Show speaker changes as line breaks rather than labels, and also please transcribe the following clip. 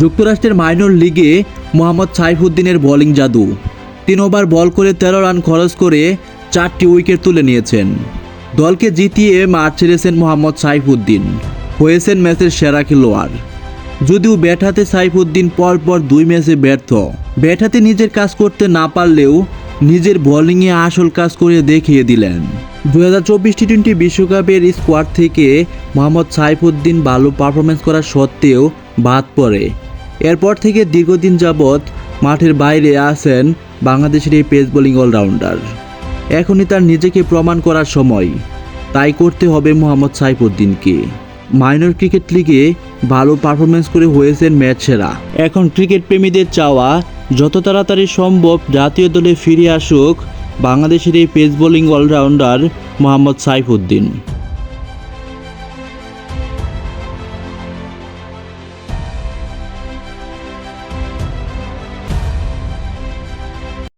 যুক্তরাষ্ট্রের মাইনর লিগে মোহাম্মদ সাইফুদ্দিনের বোলিং জাদু। তিন ওভার বল করে তেরো রান খরচ করে চারটি উইকেট তুলে নিয়েছেন। দলকে জিতিয়ে মাঠ ছেড়েছেন মোহাম্মদ সাইফুদ্দিন। হয়েছেন ম্যাচের সেরা খেলোয়াড়। যদিও ব্যাট হাতে সাইফুদ্দিন পরপর দুই ম্যাচে ব্যর্থ। ব্যাট হাতে নিজের কাজ করতে না পারলেও নিজের বোলিংয়ে আসল কাজ করে দেখিয়ে দিলেন। দু হাজার চব্বিশ টি টোয়েন্টি বিশ্বকাপের স্কোয়াড থেকে মোহাম্মদ সাইফুদ্দিন ভালো পারফরমেন্স করা সত্ত্বেও বাদ পড়ে। এরপর থেকে দীর্ঘদিন যাবৎ মাঠের বাইরে আছেন বাংলাদেশের এই পেস বোলিং অলরাউন্ডার। এখনই তার নিজেকে প্রমাণ করার সময়। তাই করতে হবে মোহাম্মদ সাইফুদ্দিনকে। মাইনর ক্রিকেট লিগে ভালো পারফরমেন্স করে হয়েছেন ম্যাচ সেরা। এখন ক্রিকেট প্রেমীদের চাওয়া যত তাড়াতাড়ি সম্ভব জাতীয় দলে ফিরে আসুক বাংলাদেশের এই pace bowling allrounder Mohammad Saifuddin.